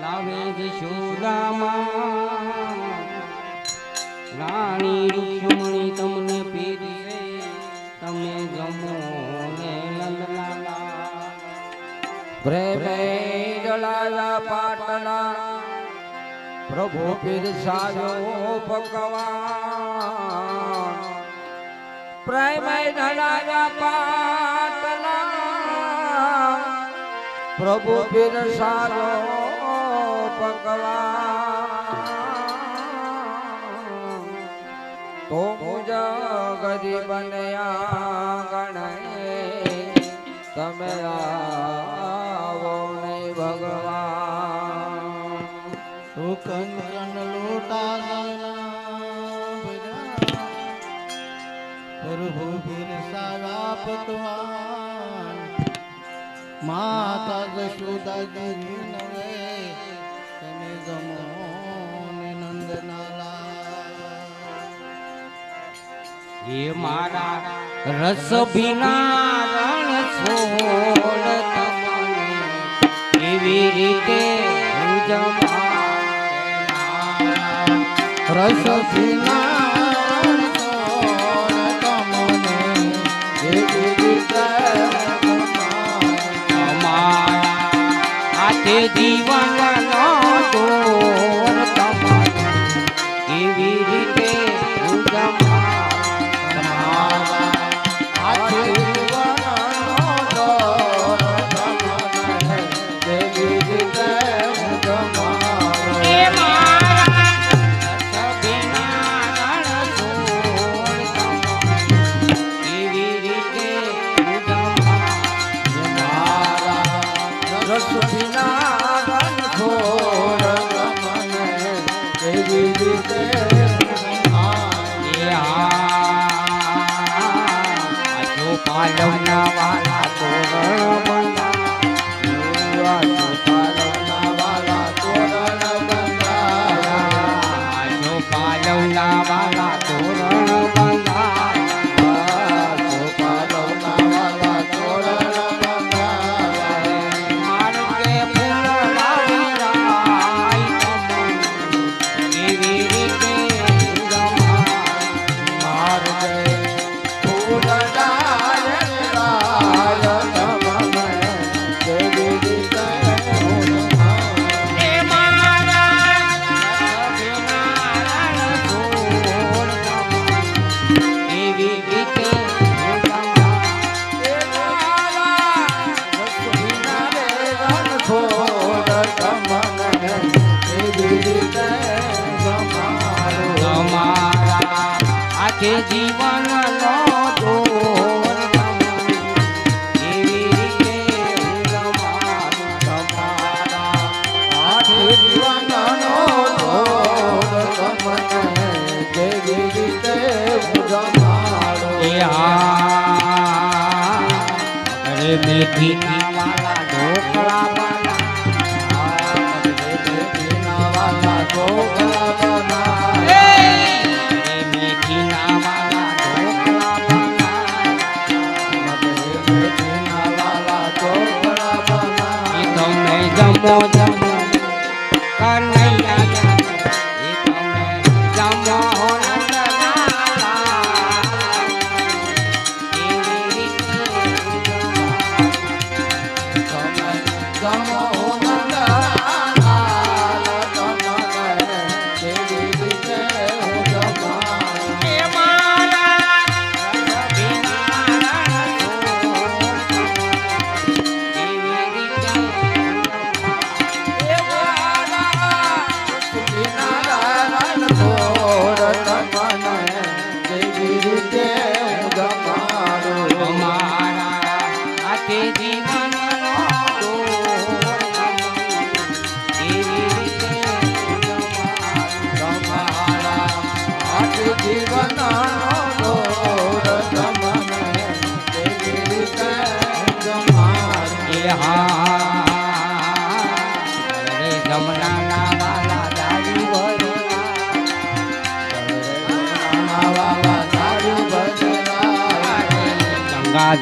લાવે શોરામાં. તમને પીરસે તમે જમો ને નંદલાલા પાટલા, પ્રભુ પીરસાયો ભગવાન પ્રેમે ડલાયા પાટલા પ્રભુ પીરસાયો ભગવાન તો મુજ ગરીબ ગણે તમે આવો નહીં ભગવાન. તો કંચન લોટા પ્રભુ બિરસાવા પતવાન માતા જશોદાજી નવે તમે ગમો નંદનાલા એ મારા રસ ભીના રણ છોડ તમને એવી રીતે. રસ પીના હાથે જીવનનો દોર તમારો. કેવી રીતે તમારા આખે જીવન નો દોર તમે જમો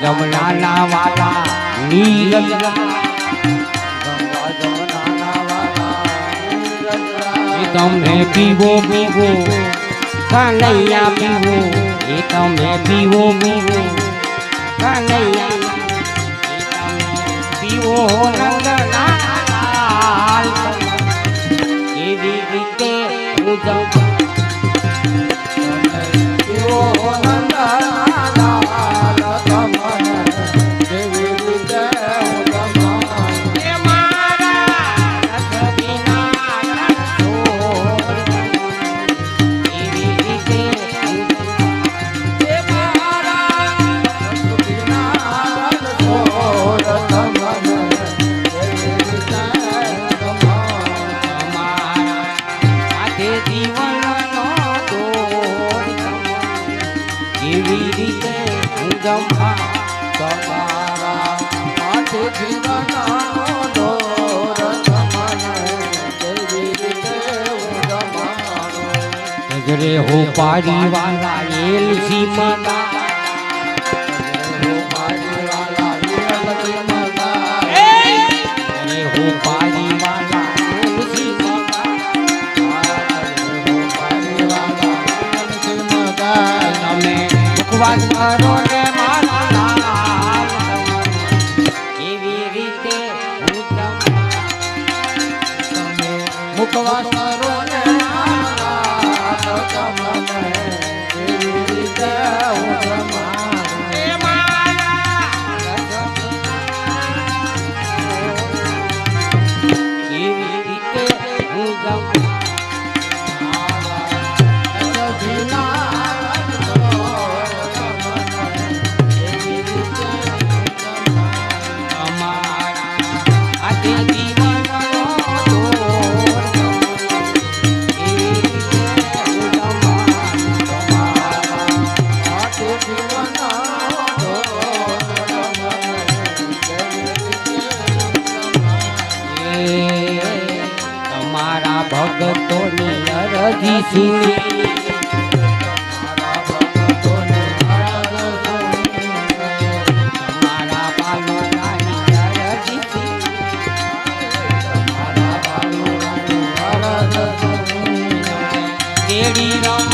જમના ના વાલા ની તમે પીવો પીવો. કાનૈયા પીવો, એ તમે પીવો પીવો. કાનૈયા પીવો નંદના એવી રીતે હું જમતા querida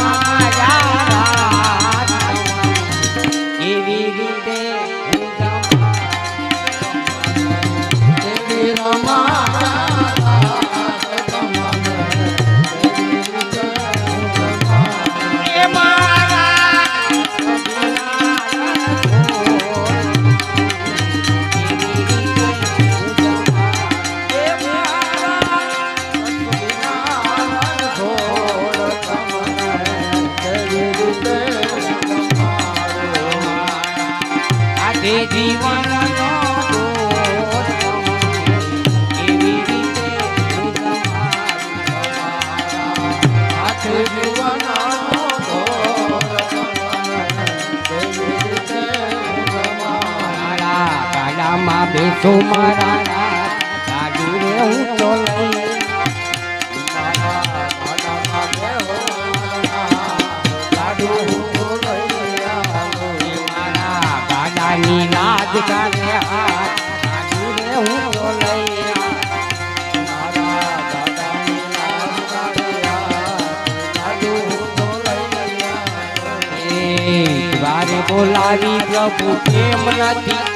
મારા ગાડામાં બેસો મારા બોલાવી પ્રભુ પ્રેમ નથી?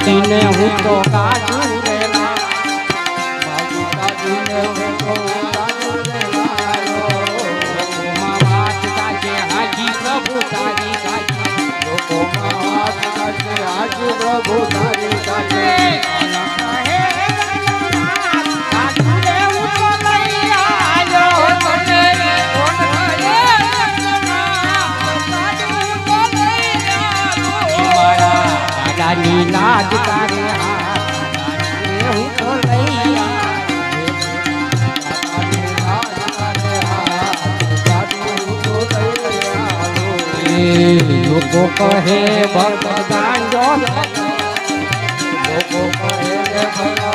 તને હું તો કા લોકો કહે ભગવાન જો લોકો કહે ભગવાન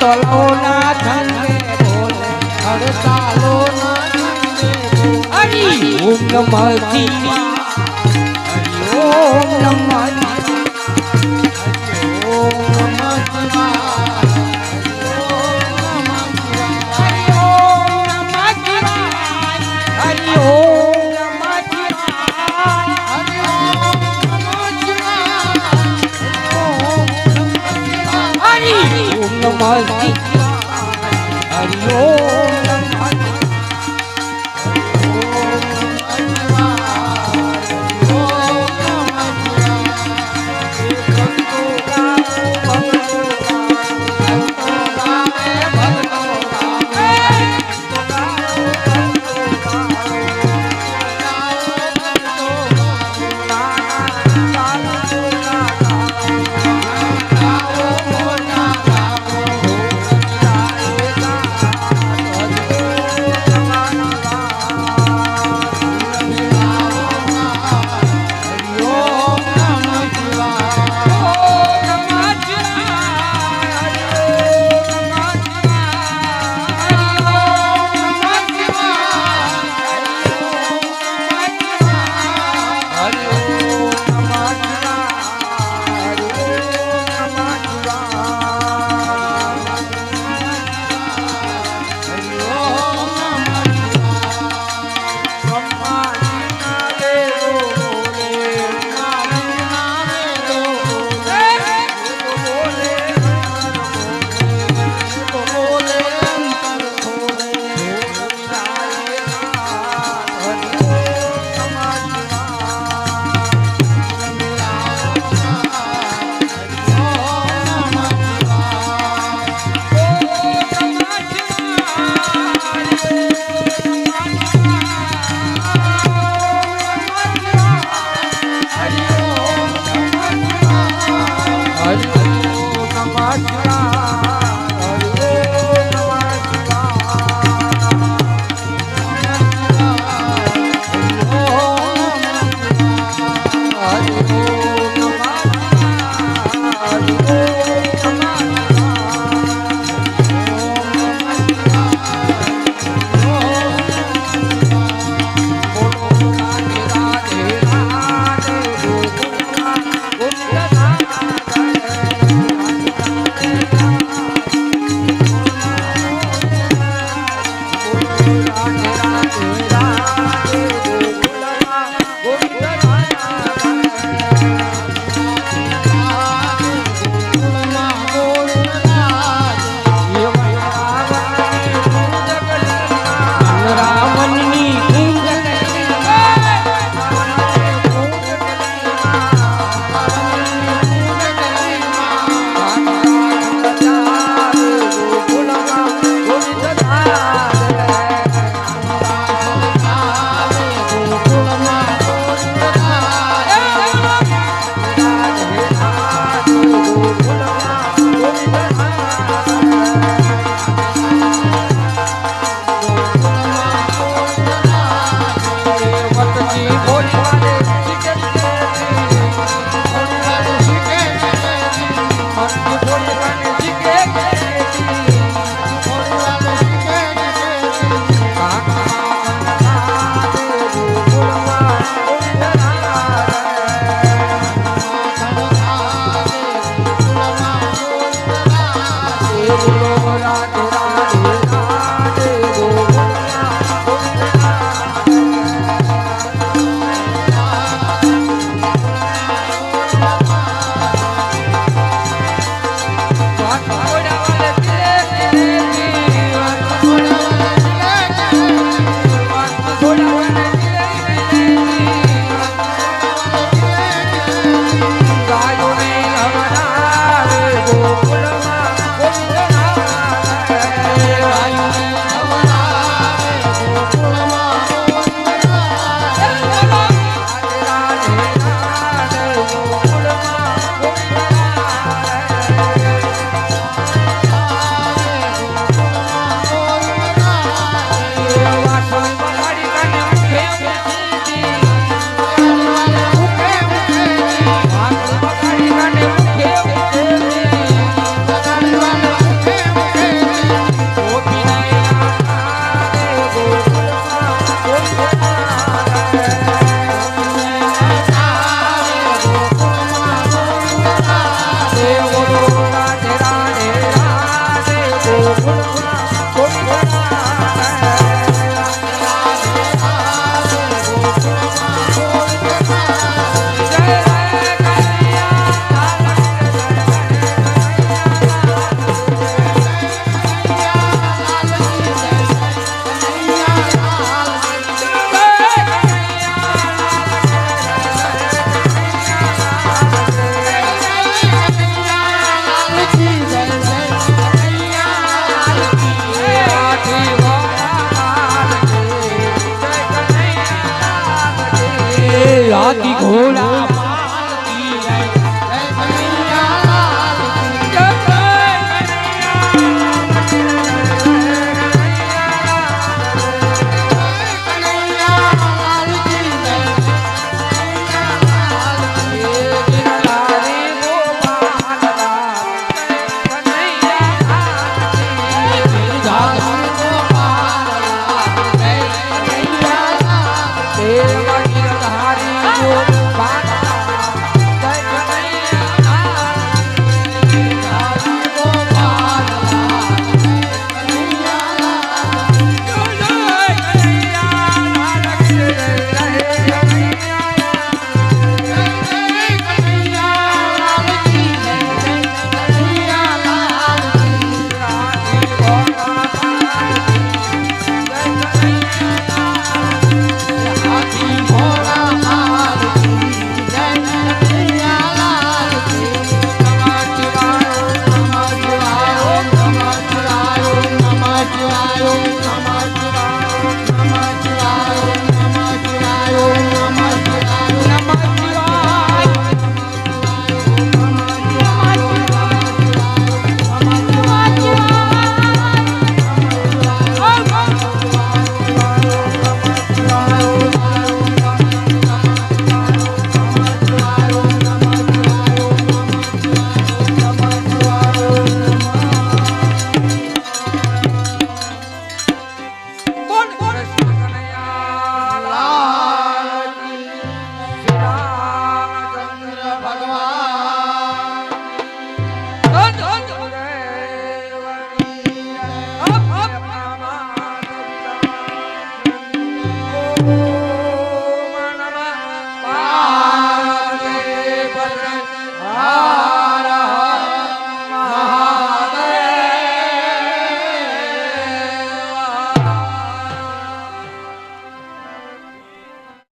તલો ના ધનને બોલે ઓમ Alô,